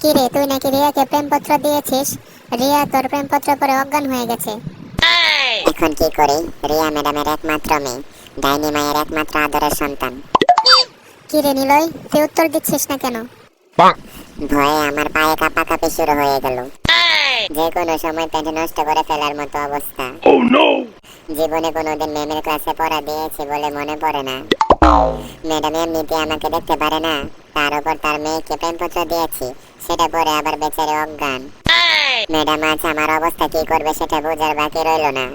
কি রে তুই নাকি রিয়াকে প্রেমপত্র দিয়েছিস? রিয়া তোর প্রেমপত্র পরে অজ্ঞান হয়ে গেছে। এখন কি করি? রিয়া ম্যাডামের একমাত্র মেয়ে ডাইনি মায়ের একমাত্র আদরের সন্তান। কি রে নিলয় তুই উত্তর দিচ্ছিস না কেন? ভয়ে আমার পায়ে কাঁপাকাঁপি শুরু হয়ে গেল। যে কোনো সময় প্যান্ট নষ্ট করে ফেলার মতো অবস্থা। জীবনে কোনোদিন ম্যামের ক্লাসে পড়া দিয়েছি বলে মনে পড়ে না। ম্যাডাম এমনিতে আমাকে দেখতে পারে না। তার উপর তার মেয়েকে প্রেমপত্র দিয়েছি সেটা পরে আবার বেচারে অজ্ঞান। ম্যাডাম আজ আমার অবস্থা কি করবে সেটা বোঝার বাকি রইল না।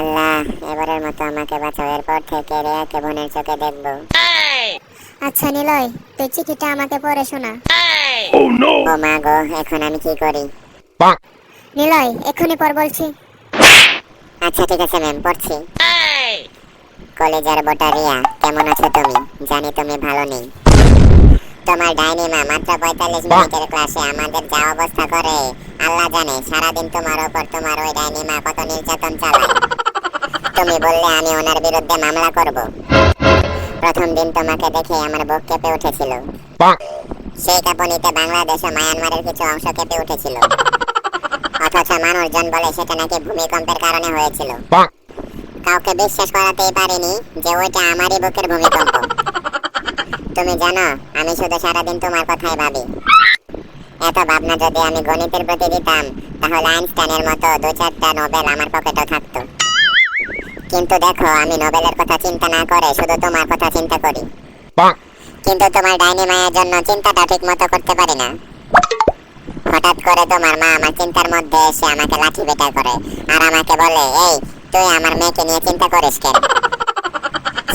আল্লাহ এবারের মতো আমাকে বাঁচাও এরপর থেকে রেয়াকে বোনের চোখে দেখব। আচ্ছা নিলয় তুই চিঠিটা আমাকে পড়ে শোনা। ও মা গো এখন আমি কি করি? নিলয় এক্ষুনি পর বলছি। আচ্ছা ঠিক আছে ম্যাম পড়ছি। কলেজের বোটা রিয়া কেমন আছো তুমি? জানি তুমি ভালো নেই। তোমার ডাইনি মা মাত্র পঁয়তাল্লিশ মিনিটের ক্লাসে আমাদের যা অবস্থা করে আল্লাহ জানে সারাদিন তোমার ওপর তোমার ওই ডাইনি মা কত নির্যাতন চালায়। তুমি বললে আমি ওনার বিরুদ্ধে মামলা করব। প্রথম দিন তোমাকে দেখে আমার বুক কেঁপে উঠেছিল। সেই কাঁপুনিতে বাংলাদেশ ও মায়ানমারের কিছু অংশ কেঁপে উঠেছিল। অথচ মানুষজন বলে সেটা নাকি ভূমিকম্পের কারণে হয়েছিল। কাউকে বিশ্বাস করাতেই পারিনি যে ওইটা আমারই বুকের ভূমিকম্প। তুমি জানো আমি শুধু সারাদিন তোমার কথাই ভাবি। এত ভাবনা যদি আমি গণিতের প্রতি দিতাম তাহলে আইনস্টাইনের মতো দু চারটা নোবেল আমার পকেটে থাকতো। কিন্তু দেখো আমি নোবেলের কথা চিন্তা না করে শুধু তোমার কথা চিন্তা করি। কিন্তু তোমার ডাইনি মায়ের জন্য চিন্তাটা ঠিক মতো করতে পারি না। হঠাৎ করে তোমার মা আমার চিন্তার মধ্যে এসে আমাকে লাঠি বেটা করে আর আমাকে বলে এই তুই আমার মেয়েকে নিয়ে চিন্তা করিস কেন?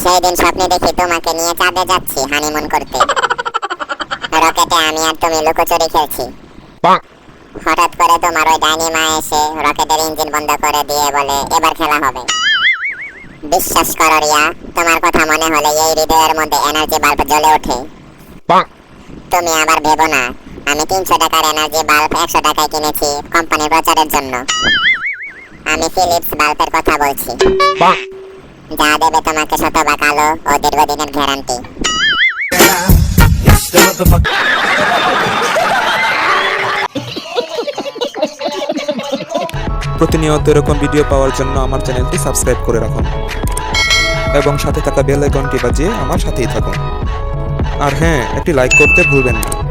সেই দিন স্বপ্নে দেখি তোমাকে নিয়ে চাঁদে যাচ্ছি হানিমুন করতে। রকেটে আমি আর তুমি লুকোচুরি খেলছি। হঠাৎ করে তোমার ওই ডাইনি মা এসে রকেটের ইঞ্জিন বন্ধ করে দিয়ে বলে এবার খেলা হবে। বিশ্বাস করো রিয়া তোমার কথা মনে হলে এই হৃদয়ের মধ্যে এনার্জি বাল্ব জ্বলে ওঠে। তুমি আবার ভেবো না আমি তিনশো টাকার এনার্জি বাল্ব একশো টাকায় কিনেছি কোম্পানির প্রচারের জন্য। আমি ফিলিপস বাল্বের কথা বলছি। যা দেবে তোমাকে শতভাগ আলো ও দীর্ঘদিনের গ্যারান্টি প্রতিনিয়ত এরকম ভিডিও পাওয়ার জন্য আমার চ্যানেলটি সাবস্ক্রাইব করে রাখুন। এবং সাথে থাকা বেল আইকনটি বাজিয়ে আমার সাথেই থাকুন। আর হ্যাঁ একটি লাইক করতে ভুলবেন না।